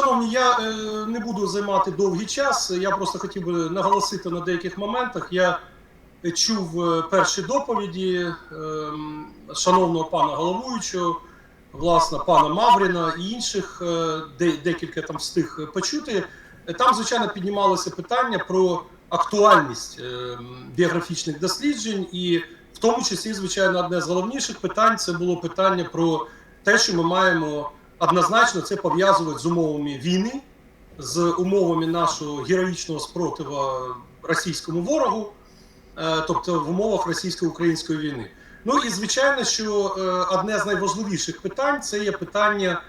шановні, я е, не буду займати довгий час. Я просто хотів би наголосити на деяких моментах. Я чув е, перші доповіді е, шановного пана головуючого, власне, пана Мавріна і інших, е, де, декілька там встиг почути. Там, звичайно, піднімалося питання про актуальність е, біографічних досліджень, і в тому числі, звичайно, одне з головніших питань це було питання про те, що ми маємо однозначно це пов'язувати з умовами війни, з умовами нашого героїчного спротива російському ворогу, е, тобто в умовах російсько-української війни. Ну і звичайно, що е, одне з найважливіших питань це є питання,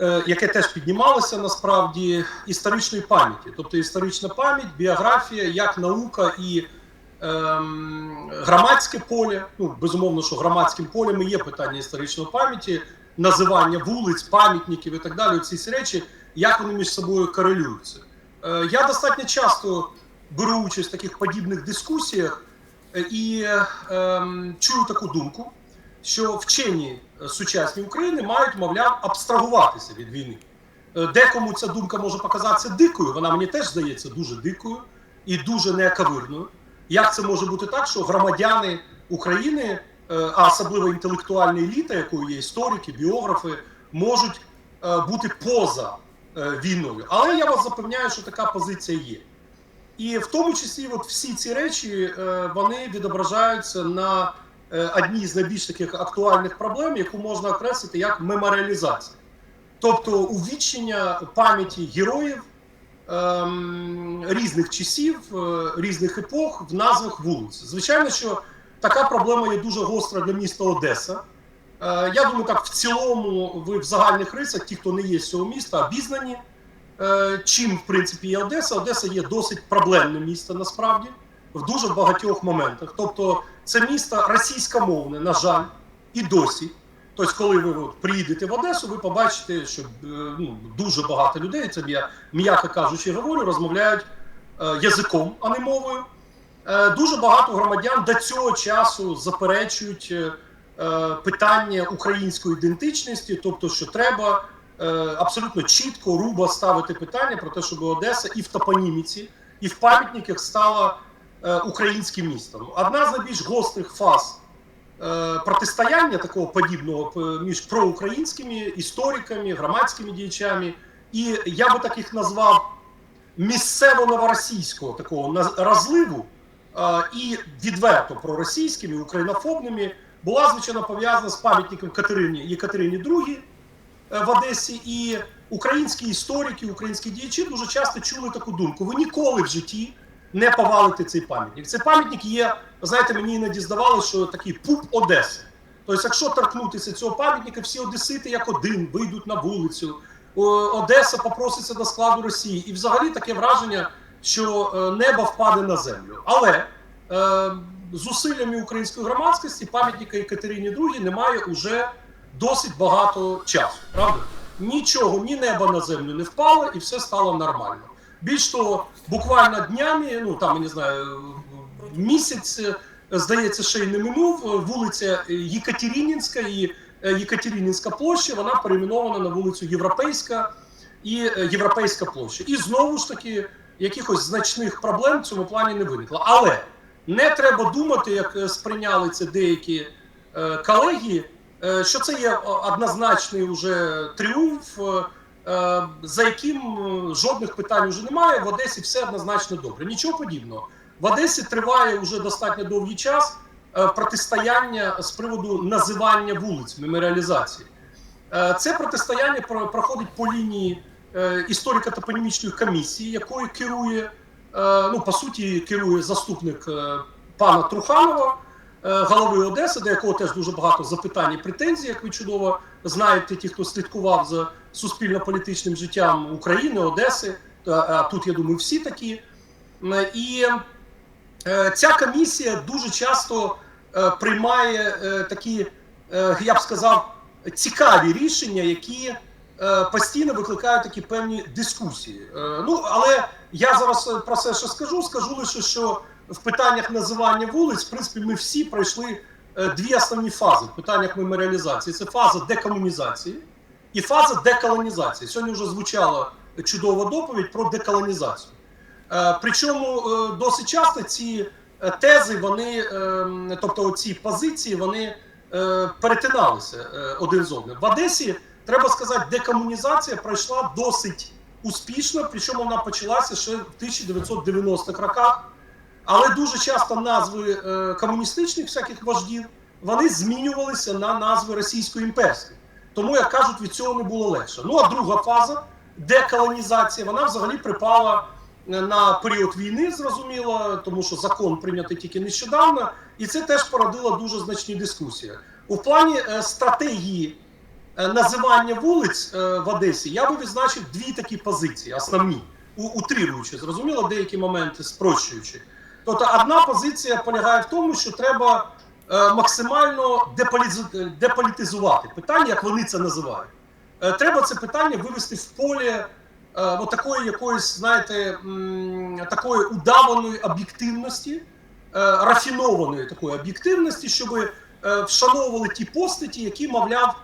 е, яке теж піднімалося насправді історичної пам'яті, тобто історична пам'ять, біографія, як наука і ем, громадське поле. Ну безумовно, що громадським полем і є питання історичної пам'яті, називання вулиць, пам'ятників і так далі. Ці речі, як вони між собою корелюються. Е, я достатньо часто беру участь в таких подібних дискусіях е, і ем, чую таку думку, що вчені е, сучасні України мають, мовляв, абстрагуватися від війни. Декому ця думка може показатися дикою, вона мені теж здається дуже дикою і дуже неаковирною. Як це може бути так, що громадяни України, а особливо інтелектуальна еліта, якою є історики, біографи, можуть е, бути поза е, війною? Але я вас запевняю, що така позиція є. І в тому числі, от всі ці речі е, вони відображаються на е, одній з найбільш таких актуальних проблем, яку можна окреслити як меморіалізація, тобто увічнення пам'яті героїв ем, різних часів, е, різних епох в назвах вулиць. Звичайно, що така проблема є дуже гостра для міста Одеса. Е, я думаю, так в цілому, ви в загальних рисах, ті, хто не є з цього міста, обізнані. Е, Чим, в принципі, є Одеса. Одеса є досить проблемне місто насправді в дуже багатьох моментах. Тобто, це місто російськомовне, на жаль, і досі. Тобто, коли ви приїдете в Одесу, ви побачите, що е, ну, дуже багато людей, це я м'яко кажучи, говорю, розмовляють язиком, а не мовою. Е, дуже багато громадян до цього часу заперечують е, е, питання української ідентичності, тобто, що треба абсолютно чітко, рубо ставити питання про те, щоб Одеса і в топоніміці, і в пам'ятниках стала українським містом. Одна з найбільш гострих фаз протистояння такого подібного між проукраїнськими істориками, громадськими діячами, і я би так їх назвав місцево-новоросійського такого наз- розливу і відверто проросійськими, українофобними, була звичайно пов'язана з пам'ятником Катерині Єкатерині II е, в Одесі. І українські історики, українські діячі дуже часто чули таку думку: ви ніколи в житті не повалите цей пам'ятник. Цей пам'ятник є, знаєте, мені іноді здавалося, що такий пуп Одеси. Тобто, якщо торкнутися цього пам'ятника, всі одесити як один вийдуть на вулицю. Одеса попроситься до складу Росії. І взагалі таке враження, що е, небо впаде на землю. Але е, зусиллями української громадськості пам'ятника Екатерині II немає уже досить багато часу. Правда? Нічого, ні неба на землю не впало, і все стало нормально. Більш того, буквально днями, ну там я не знаю, місяць, е, здається, ще й не минув. Вулиця Єкатеринінська і Єкатеринінська площа, вона перейменована на вулицю Європейська і Європейська площа. І знову ж таки, якихось значних проблем в цьому плані не виникло. Але не треба думати, як е, сприйняли це деякі е, колеги, е, що це є однозначний уже тріумф, за яким жодних питань вже немає. В Одесі все однозначно добре. Нічого подібного. В Одесі триває вже достатньо довгий час протистояння з приводу називання вулиць, меморіалізації. Це протистояння проходить по лінії е, історико-топонімічної комісії, якою керує, е, ну по суті, керує заступник е, пана Труханова, голови Одеси, до якого теж дуже багато запитань і претензій, як ви чудово знаєте, ті, хто слідкував за суспільно-політичним життям України, Одеси. А тут я думаю, всі такі. І ця комісія дуже часто приймає такі, я б сказав, цікаві рішення, які постійно викликають такі певні дискусії. Е, ну, але я зараз е, про це ще скажу. Скажу лише, що в питаннях називання вулиць, в принципі, ми всі пройшли е, дві основні фази в питаннях меморіалізації. Це фаза декомунізації, і фаза деколонізації. Сьогодні вже звучала чудова доповідь про деколонізацію. Е, Причому е, досить часто ці е, тези, вони, е, тобто ці позиції, вони е, перетиналися е, один з одним. В Одесі, треба сказати, декомунізація пройшла досить успішно, причому вона почалася ще в 1990-х роках. Але дуже часто назви е, комуністичних всяких вождів вони змінювалися на назви російсько-імперських. Тому, як кажуть, від цього не було легше. Ну а друга фаза деколонізація, вона взагалі припала е, на період війни, зрозуміло, тому що закон прийнятий тільки нещодавно, і це теж породило дуже значні дискусії. У плані е, стратегії називання вулиць е, в Одесі я би відзначив дві такі позиції, основні, у- утрируючи, зрозуміло, деякі моменти спрощуючи. Тобто, одна позиція полягає в тому, що треба е, максимально деполітизувати питання, як вони це називають. Е, Треба це питання вивести в поле е, от такої якоїсь, знаєте, такої удаваної об'єктивності, е, рафінованої такої об'єктивності, щоб е, вшановували ті постаті, які, мовляв, е,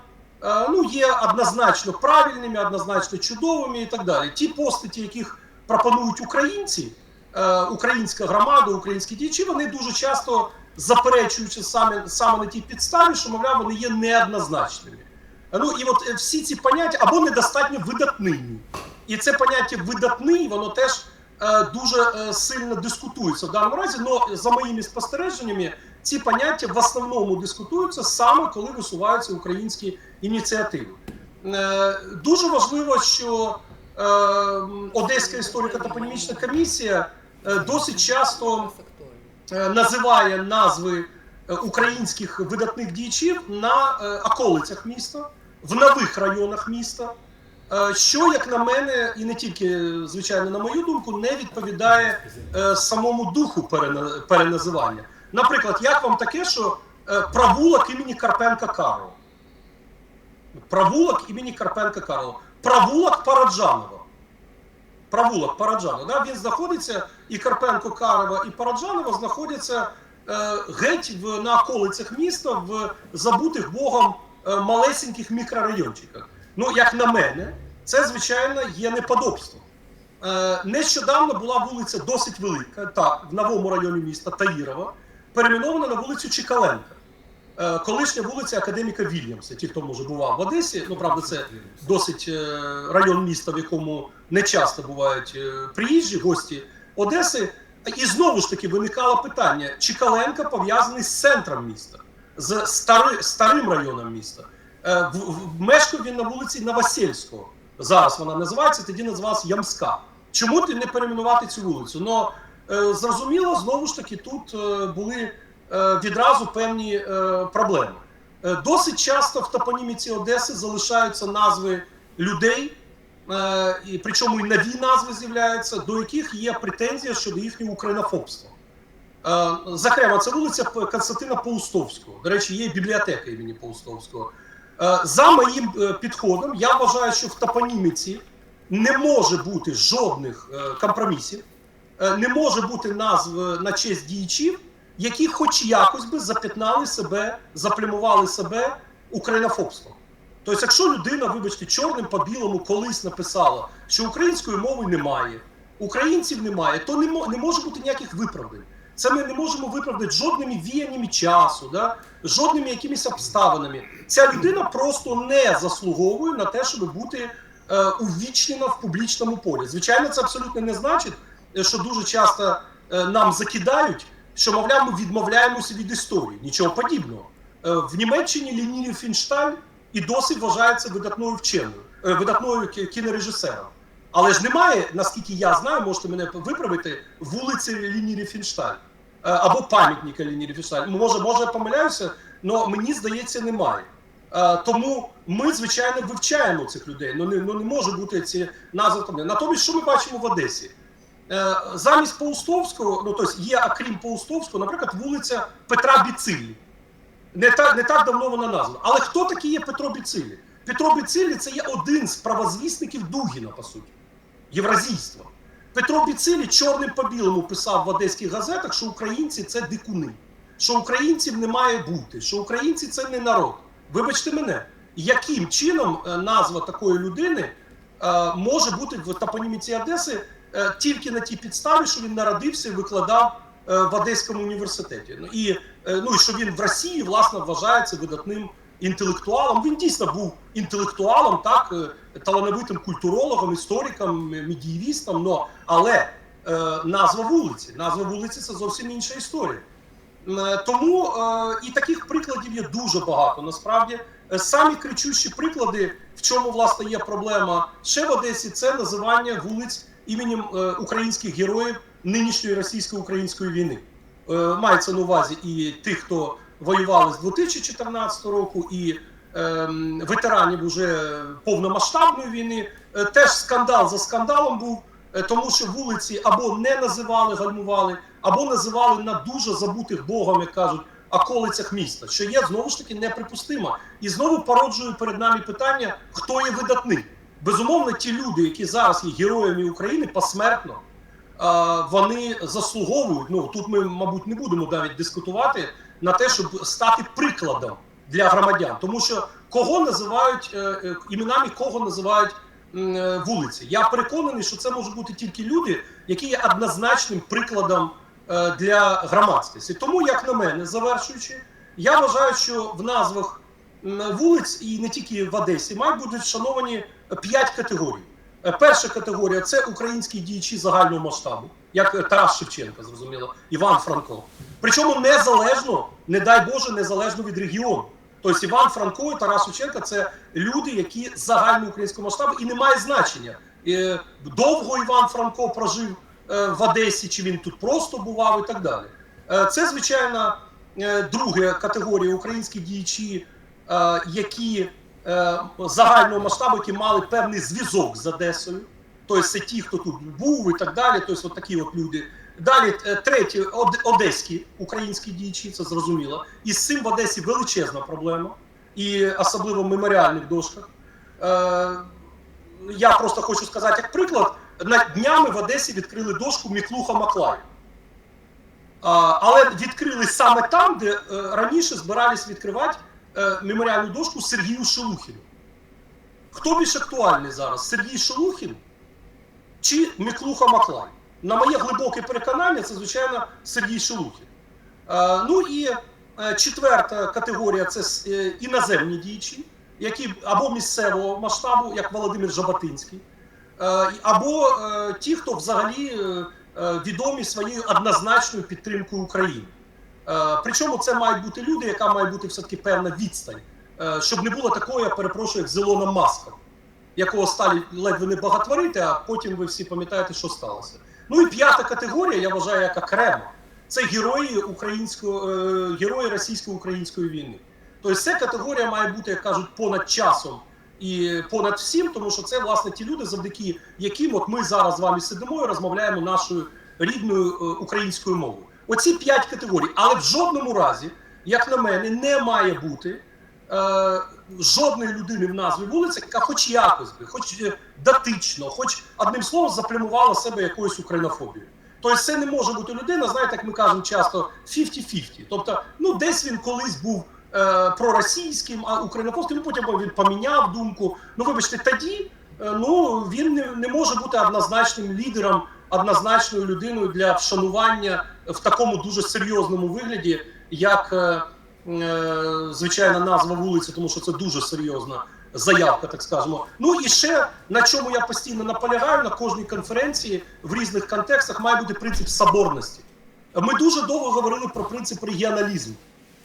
ну, є однозначно правильними, однозначно чудовими і так далі. Ті постаті, яких пропонують українці, е, українська громада, українські діячі, вони дуже часто заперечуючи саме, саме на тій підставі, що, мовляв, вони є неоднозначними. Ну і от е, всі ці поняття або недостатньо видатними. І це поняття видатний, воно теж е, дуже е, сильно дискутується в даному разі. але за моїми спостереженнями, ці поняття в основному дискутуються саме коли висуваються українські ініціативи. Е, дуже важливо, що е, Одеська історико-топонімічна комісія е, досить часто називає назви українських видатних діячів на околицях міста, в нових районах міста. Що, як на мене, і не тільки, звичайно, на мою думку, не відповідає самому духу переназивання. Наприклад, як вам таке, що е, провулок імені Карпенка Карла? Провулок імені Карпенка Карла. Провулок Параджанова. Провулок Параджанова. Да? Він знаходиться, і Карпенко Карова, і Параджанова знаходяться е, геть в, на околицях міста в забутих Богом е, малесеньких мікрорайончиках. Ну, як на мене, це, звичайно, є неподобство. Е, нещодавно була вулиця досить велика, так, в новому районі міста Таїрова, перейменована на вулицю Чекаленка. Е, колишня вулиця Академіка Вільямса. Ті, хто може бував в Одесі, ну правда, це досить е, район міста, в якому не часто бувають е, приїжджі гості Одеси. І знову ж таки виникало питання: Чекаленка пов'язаний з центром міста, з стари, старим районом міста. В, в, мешкав він на вулиці Новосельського. Зараз вона називається, тоді називалася Ямська. Чому ти не перейменувати цю вулицю? Е, зрозуміло, знову ж таки, тут е, були е, відразу певні е, проблеми. Е, Досить часто в топоніміці Одеси залишаються назви людей, е, і причому і нові назви з'являються, до яких є претензія щодо їхнього українофобства. Е, Зокрема, це вулиця Константина Паустовського. До речі, є бібліотека імені Паустовського. Е, За моїм е, підходом, я вважаю, що в топоніміці не може бути жодних е, компромісів, е, не може бути назв е, на честь діячів, які хоч якось би запятнали себе, заплямували себе українофобством. Тобто, якщо людина, вибачте, чорним по білому колись написала, що української мови немає, українців немає, то не, не може бути ніяких виправдань. Це ми не можемо виправдати жодними віяннями часу, да? жодними якимись обставинами. Ця людина просто не заслуговує на те, щоб бути е, увічнена в публічному полі. Звичайно, це абсолютно не значить, е, що дуже часто е, нам закидають, що, мовляв, ми відмовляємося від історії. Нічого подібного. Е, в Німеччині Лінію Фіншталь і досі вважається видатною вченою, е, видатною кі- кінорежисером. Але ж немає, наскільки я знаю, можете мене виправити, вулиці Лінії Фіншталь е, або пам'ятника Лінії Фіншталь. Може, може, я помиляюся, але мені здається, немає. Е, Тому ми, звичайно, вивчаємо цих людей. Ну не, ну, не може бути ці назви. Натомість, що ми бачимо в Одесі? Е, Замість Паустовського, ну тобто є, окрім Паустовського, наприклад, вулиця Петра Біцилі. Не так, не так давно вона названа. Але хто такий є Петро Біцилі? Петро Біцилі це є один з правозвісників Дугіна, по суті, євразійства. Петро Біцилі чорним по білому писав в одеських газетах, що українці це дикуни, що українців не має бути, що українці це не народ. Вибачте мене, яким чином е, назва такої людини е, може бути в топоніміці Одеси тільки на тій підставі, що він народився і викладав е, в Одеському університеті. Ну і, е, ну, і що він в Росії власне вважається видатним інтелектуалом. Він дійсно був інтелектуалом, так е, талановитим культурологом, істориком, медієвістом, но, але е, назва вулиці. Назва вулиці це зовсім інша історія. Е, Тому е, і таких прикладів є дуже багато. Насправді, Е, самі кричущі приклади, в чому власне є проблема ще в Одесі, це називання вулиць іменем е, українських героїв нинішньої російсько-української війни. Е, Мається на увазі і тих, хто воювали з 2014 року, і ем, ветеранів уже повномасштабної війни. Е, Теж скандал за скандалом був, тому що вулиці або не називали, гальмували, або називали на дуже забутих богом, як кажуть, околицях міста, що є знову ж таки неприпустимо. І знову породжує перед нами питання, хто є видатним. Безумовно, ті люди, які зараз є героями України посмертно, вони заслуговують. Ну тут ми, мабуть, не будемо навіть дискутувати на те, щоб стати прикладом для громадян, тому що кого називають е, е, іменами, кого називають е, вулиці. Я переконаний, що це можуть бути тільки люди, які є однозначним прикладом для громадськості. Тому, як на мене, завершуючи, я вважаю, що в назвах вулиць і не тільки в Одесі мають бути вшановані п'ять категорій. Е, Перша категорія це українські діячі загального масштабу, як Тарас Шевченко, зрозуміло, Іван Франко. Причому незалежно, не дай Боже, незалежно від регіону. Тобто Іван Франко і Тарас Шевченко це люди, які загальноукраїнського масштабу, і немає значення. Е, Довго Іван Франко прожив е, в Одесі, чи він тут просто бував і так далі. Це, звичайно, друга категорія українські діячі, які загального масштабу, які мали певний зв'язок з Одесою. Тобто це ті, хто тут був і так далі. Тобто, от такі от люди. Далі е, треті одеські українські діячі, це зрозуміло. І з цим в Одесі величезна проблема, і особливо в меморіальних дошках. Е, я просто хочу сказати, як приклад, на днями в Одесі відкрили дошку Міклуха Маклай. Але відкрили саме там, де е, раніше збирались відкривати е, меморіальну дошку Сергію Шелухіну. Хто більш актуальний зараз? Сергій Шелухін чи Міклуха Маклай? На моє глибоке переконання, це, звичайно, Сергій Шелухін. Е, ну і е, четверта категорія це іноземні діячі, які або місцевого масштабу, як Володимир Жаботинський, або ті, хто взагалі відомі своєю однозначною підтримкою України. Е, Причому це мають бути люди, яка має бути все-таки певна відстань, е, щоб не було такого, я перепрошую, як з Ілоном Маском, якого стали ледве не багатворити, а потім ви всі пам'ятаєте, що сталося. Ну і п'ята категорія, я вважаю, як окремо. Це герої українського е, герої російсько-української війни. Тобто ця категорія має бути, як кажуть, понад часом і понад всім, тому що це власне ті люди, завдяки яким от ми зараз з вами сидимо і розмовляємо нашою рідною українською мовою. Оці п'ять категорій, але в жодному разі, як на мене, не має бути е, жодної людини в назві вулиці, яка хоч якось би, хоч е, датично, хоч одним словом заплямувала себе якоюсь українофобією. Тобто це не може бути людина, знаєте, як ми кажемо часто, 50-50. Тобто, ну десь він колись був е, проросійським, а українофобським, ну потім він поміняв думку. Ну, вибачте, тоді е, ну, він не, не може бути однозначним лідером, однозначною людиною для вшанування в такому дуже серйозному вигляді, як е, е, звичайна назва вулиці, тому що це дуже серйозна заявка, так скажемо. Ну і ще на чому я постійно наполягаю на кожній конференції в різних контекстах має бути принцип соборності. Ми дуже довго говорили про принцип регіоналізму,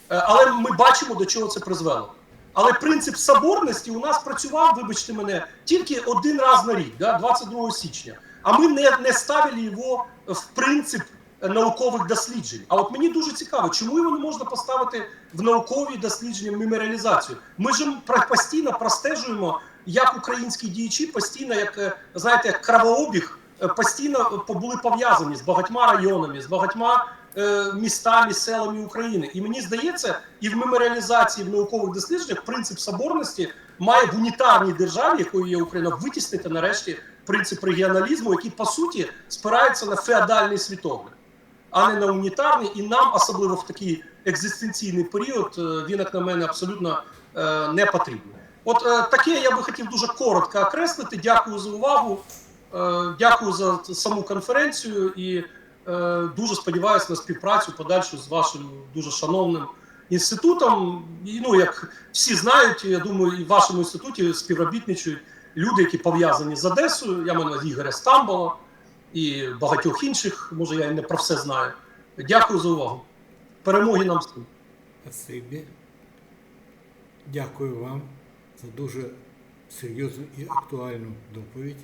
Е, але ми бачимо, до чого це призвело. Але принцип соборності у нас працював, вибачте мене, тільки один раз на рік, да, 22 січня. А ми не, не ставили його в принцип наукових досліджень. А от мені дуже цікаво, чому його не можна поставити в наукові дослідження меморіалізацію? Ми ж постійно простежуємо, як українські діячі постійно, як е, знаєте, як кровообіг, е, постійно були пов'язані з багатьма районами, з багатьма е, містами, селами України. І мені здається, і в меморіалізації, в наукових дослідженнях принцип соборності має в унітарній державі, якою є Україна, витіснити нарешті принцип регіоналізму, який по суті спирається на феодальний світогляд, а не на унітарний. І нам, особливо в такий екзистенційний період, е, він, як на мене, абсолютно е, не потрібен. От е, таке я би хотів дуже коротко окреслити. Дякую за увагу. Дякую за саму конференцію і дуже сподіваюся на співпрацю подальшу з вашим дуже шановним інститутом. І, ну, як всі знають, я думаю, і в вашому інституті співробітничають люди, які пов'язані з Одесою. Я маю Ігоря Стамбола і багатьох інших. Може, я і не про все знаю. Дякую за увагу. Перемоги нам всім. Спасибі. Дякую вам за дуже серйозну і актуальну доповідь.